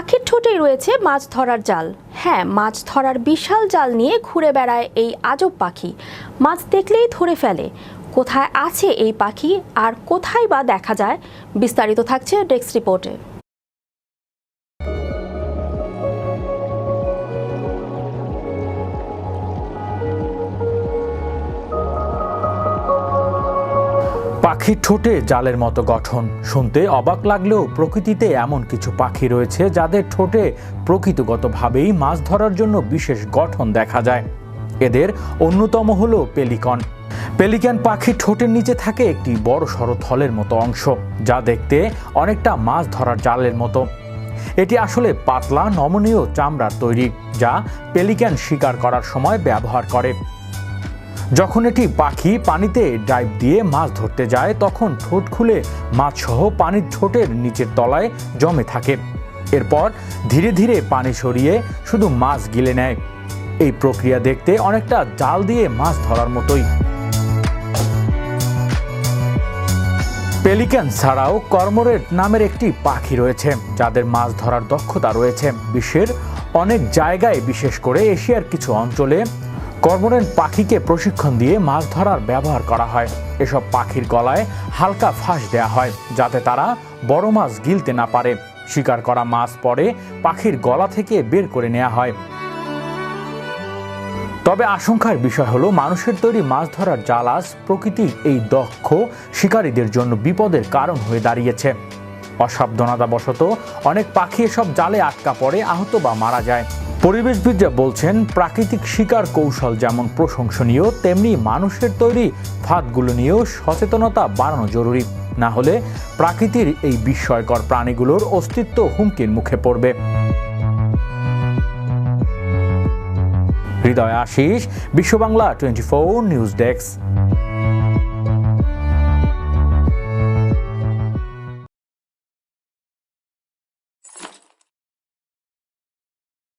পাখির ঠোঁটেই রয়েছে মাছ ধরার জাল। হ্যাঁ মাছ ধরার বিশাল জাল নিয়ে ঘুরে বেড়ায় এই আজব পাখি। মাছ দেখলেই ধরে ফেলে, কোথায় আছে এই পাখি আর কোথায় বা দেখা যায়, বিস্তারিত থাকছে ডেস্ক রিপোর্টে। পাখির ঠোঁটে জালের মতো গঠন। শুনতে অবাক লাগলেও প্রকৃতিতে এমন কিছু পাখি রয়েছে যাদের ঠোঁটে প্রকৃতিগতভাবেই মাছ ধরার জন্য বিশেষ গঠন দেখা যায়। এদের অন্যতম হল পেলিকন। পেলিকান পাখির ঠোঁটের নিচে থাকে একটি বড় সড়ো থলের মতো অংশ, যা দেখতে অনেকটা মাছ ধরার জালের মতো। এটি আসলে পাতলা নমনীয় চামড়ার তৈরি, যা পেলিক্যান শিকার করার সময় ব্যবহার করে। যখন এটি পাখি পানিতে ডাইভ দিয়ে মাছ ধরতে যায়, তখন ঠোঁট খুলে মাছসহ পানির ঠোঁটের নিচের তলায় জমে থাকে। এরপর ধীরে ধীরে পানি সরিয়ে শুধু মাছ গিলে নেয়। এই প্রক্রিয়া দেখতে অনেকটা জাল দিয়ে মাছ ধরার মতোই। পেলিক্যান ছাড়াও কর্মোরেট নামের একটি পাখি রয়েছে, যাদের মাছ ধরার দক্ষতা রয়েছে। বিশ্বের অনেক জায়গায়, বিশেষ করে এশিয়ার কিছু অঞ্চলে কর্মোরেট পাখিকে প্রশিক্ষণ দিয়ে মাছ ধরার ব্যবহার করা হয়। এসব পাখির গলায় হালকা ফাঁস দেওয়া হয়, যাতে তারা বড় মাছ গিলতে না পারে। শিকার করা মাছ পরে পাখির গলা থেকে বের করে নেওয়া হয়। তবে আশঙ্কার বিষয় হলো, মানুষের তৈরি মাছ ধরার জাল আজ প্রকৃতির এই দক্ষ শিকারীদের জন্য বিপদের কারণ হয়ে দাঁড়িয়েছে। অসাবধানতাবশত অনেক পাখি এসব জালে আটকা পড়ে, আহত বা মারা যায়। পরিবেশবিদরা বলছেন, প্রাকৃতিক শিকার কৌশল যেমন প্রশংসনীয়, তেমনি মানুষের তৈরি ফাঁদগুলো নিয়েও সচেতনতা বাড়ানো জরুরি। না হলে প্রাকৃতির এই বিস্ময়কর প্রাণীগুলোর অস্তিত্ব হুমকির মুখে পড়বে। Hridoy Ashis Bishwa Bangla twenty four news desk.